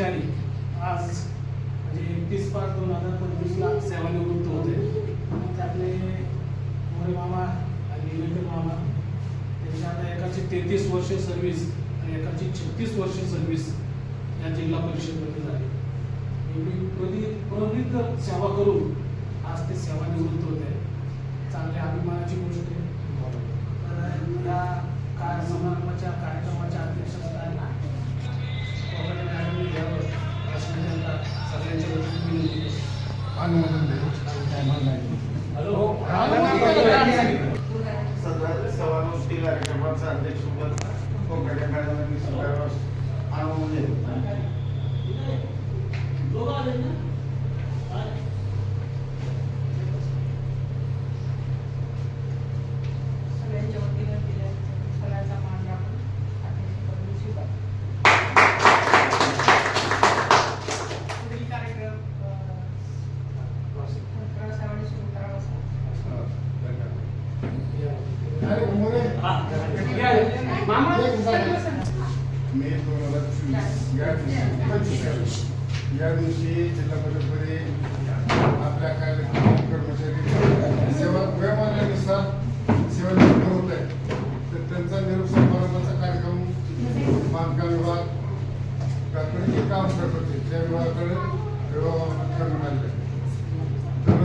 कर्मचारी आज म्हणजे एकतीस पाच दोन हजार पंचवीसला सेवानिवृत्त होते. त्यातले मोरे मामा आणि निवेकर मामा त्यांची आता एकाची तेहतीस वर्ष सर्व्हिस आणि एकाची छत्तीस वर्ष सर्व्हिस या जिल्हा परिषदमध्ये झाली. एवढी प्रदी प्रदीर्घ सेवा करून आज ते सेवानिवृत्त होते. चांगल्या अभिमानाची गोष्ट आहे. तर या काय समारंभाच्या मॅडमांनी स्वीकारल्यास अनुमोदन सगळ्यांच्या या दिवशी या दिवशी जिल्हा परिषदेमध्ये आपल्या कार्यक्रम कर्मचारी सेवा वयोमानानुसार सेवानिवृत्त होत आहे. तर त्यांचा निरोप समारंभाचा कार्यक्रम बांधकाम विभाग तात्पुरते काम करत होते. त्या विभागाकडे करण्यात आले तर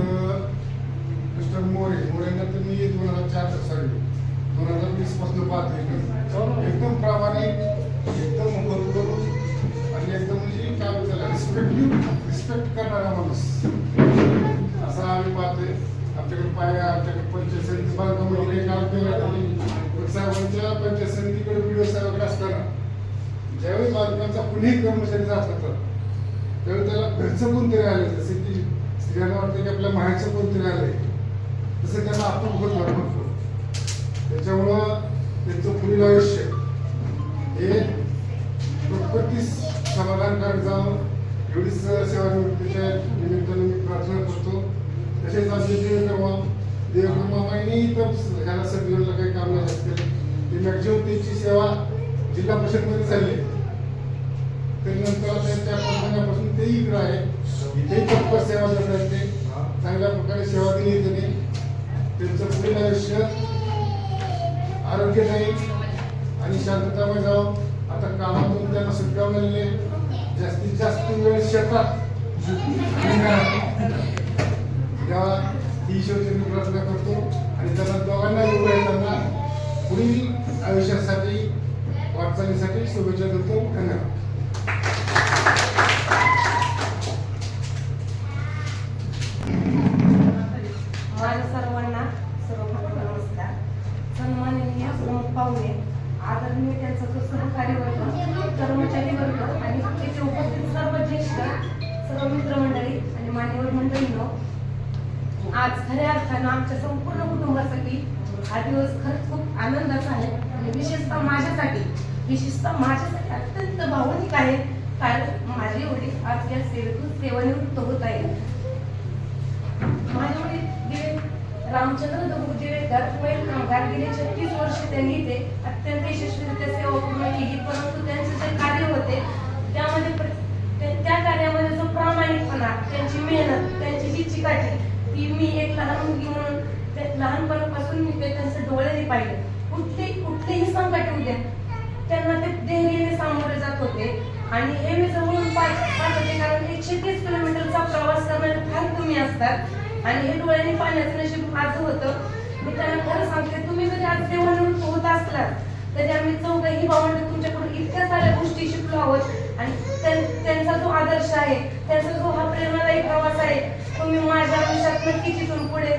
मिस्टर मोरे मोरेंना तर मी दोन हजार चार सॉरी दोन हजार वीसपासून पाहतो एकदम एकदम प्रामाणिक एकदम रिस्पेक्टिव्ह रिस्पेक्ट करणारा माणूस. असा आम्ही पाहतोय. आमच्याकडे पाय आमच्याकडे पंचायत समिती बांधकाम म्हणजे काम केलं साहेबांच्या पंचायत समितीकडे व्हिडिओ साहेबांकडे असताना ज्यावेळी बांधकामचा कुणीही कर्मचारी जात होता त्यावेळी त्याला घरचं कोणतरी आलं जसे की स्त्रियांना वाटतं की आपल्या माहेरचं कोणतरी आलंय. तसं त्यांना आपण होत भरपूर त्याच्यामुळं त्यांचं पुढील आयुष्य हे प्रकृतीस समाधानकारक जाऊन एवढीच सेवानिवृत्तीच्या निमित्ताने मी प्रार्थना करतो. तसेच आमचे देवकर्मा देवकर्मामाईनी तर ह्याला सगळीला काही काम नाही असते. ते मॅक्झिमम त्यांची सेवा जिल्हा परिषदमध्ये चालली त्यानंतर त्यांच्या कंपन्यापासून ते इकडं आहे. इथेही तत्पर सेवा करतात ते. चांगल्या प्रकारे सेवा दिली त्यांनी. त्यांचं पुढील आयुष्य आरोग्यदायी आणि शांततामय जावं आता कामातून त्यांना सुटका मिळाली जास्तीत जास्त वेळ शेतात. तेव्हा ही ईश्वरची मी प्रार्थना करतो आणि त्यांना दोघांना योग्य त्यांना पुढील आयुष्यासाठी वाटचालीसाठी शुभेच्छा देतो. धन्यवाद. माझ्या सर्वांना सर्व नमस्कार. सन्माननीय प्रमुख पाहुणे. आदरणीय त्यांचा जो सहकारी वर्ग कर्मचारी वर्ग आणि तिथे उपस्थित सर्व ज्येष्ठ सर्व मित्रमंडळी आणि मान्यवर मंडळींनो आज खऱ्या अर्थानं आमच्या संपूर्ण कुटुंबासाठी हा दिवस खरंच खूप आनंदाचा आहे आणि विशेषतः माझ्यासाठी विशेषतः माझ्यासाठी अत्यंत भावनिक आहे. कारण माझे वडील आज या सेवेतून सेवानिवृत्त होत आहेत. माझे वडील रामचंद्र दगडू दिवेकर बैल कामगार गेले छत्तीस वर्ष त्यांनी इथे अत्यंत यशस्वीरित्या सेवा पूर्ण केली. परंतु त्यांचे जे कार्य होते त्यामध्ये प्र- त्या- कार्यामध्ये जो प्रामाणिकपणा त्यांची मेहनत त्यांची जी चिकाटी ती मी एक लहान मुलगी म्हणून लहानपणापासून मी ते त्यांचे डोळ्याने पाहिले कुठले कुठलेही संकट येऊ द्या. त्यांना ते धैर्याने सामोरे जात होते. आणि हे मी जवळून पाहिजे पाहत होते कारण एकशे तीस किलोमीटरचा प्रवास करणारे फार कमी असतात. आणि हे डोळ्यांनी पाण्याचं नशीब माझं होतं. मी त्यांना खरं सांगते तुम्ही जरी आज सेवानिवृत्त होत असलात तरी आम्ही चौघही भावंड तुमच्याकडून इतक्या साऱ्या गोष्टी शिकलो आहोत. आणि त्यां- त्यांचा जो आदर्श आहे त्यांचा जो हा प्रेरणादायी प्रवास आहे तो मी माझ्या आयुष्यात नक्की तिथून पुढे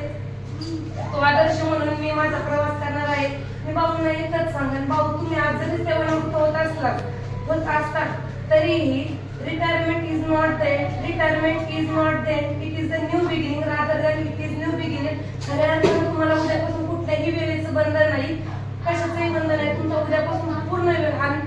तो आदर्श म्हणून मी माझा प्रवास करणार आहे. मी भाऊंना एकच सांगेन भाऊ तुम्ही आज जरी सेवानिवृत्त होत असलात होत असतात तरीही retirement is not then retirement is not then it is a new beginning rather than it is new beginning खऱ्या अर्थानं तुम्हाला उद्यापासून कुठल्याही वेळेचं बंधन नाही. कशाचंही बंधन नाही. तुमचा उद्यापासून पूर्ण वेळ आणि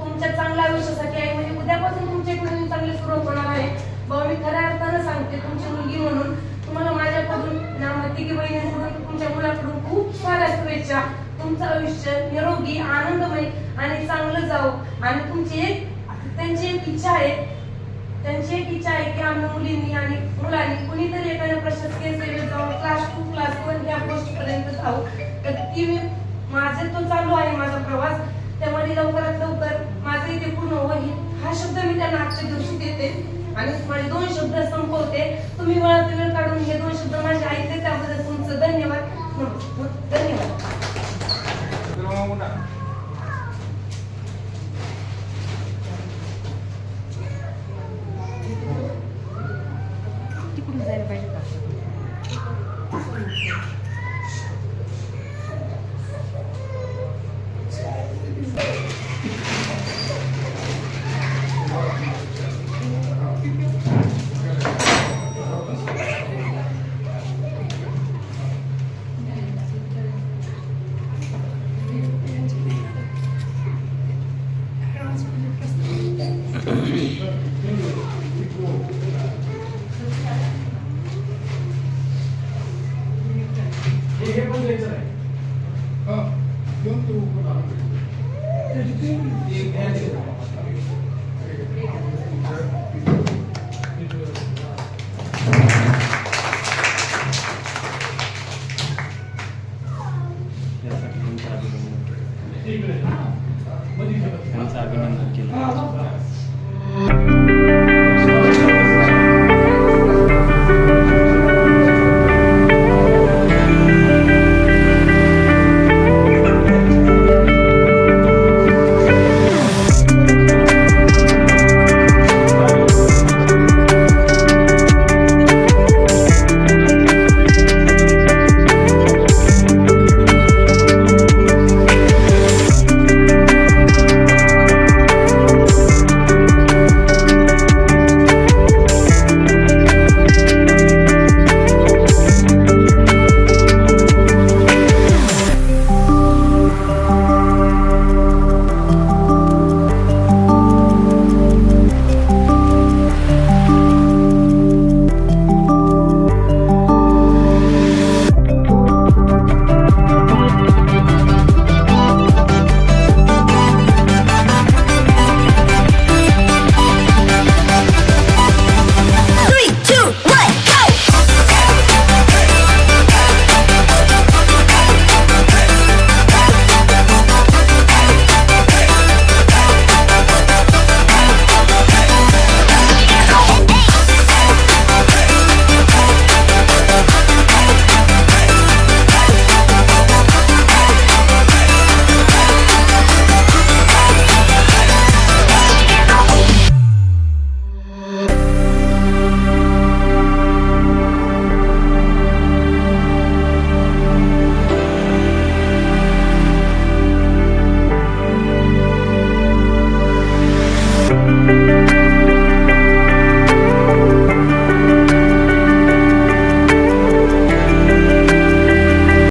तुमच्या चांगल्या आयुष्यासाठी आहे. म्हणजे उद्यापासून तुमच्याकडून चांगली सुरुवात होणार आहे. भाऊ मी खऱ्या अर्थानं सांगते तुमची मुलगी म्हणून तुम्हाला माझ्याकडून ना बहिणी म्हणून तुमच्या मुलाकडून खूप साऱ्या शुभेच्छा. तुमचं आयुष्य निरोगी आनंदमय आणि चांगलं जावं. आणि तुमची एक त्यांची एक इच्छा आहे. त्यांची एक इच्छा आहे की आम्ही मुलींनी आणि मुलांनी कुणीतरी एखाद्या प्रशासकीय सेवेत जाऊन क्लास टू क्लास वन या पोस्ट पर्यंत जाऊ तर ती मी माझे तो चालू आहे माझा प्रवास. त्यामध्ये लवकरात लवकर माझे इथे पूर्ण होईल. हा शब्द मी त्यांना आजच्या दिवशी देते. आणि माझे दोन शब्द संपवते. तुम्ही वेळात वेळ काढून हे दोन शब्द माझे ऐकते त्याबद्दल तुमचं धन्यवाद. धन्यवाद. हे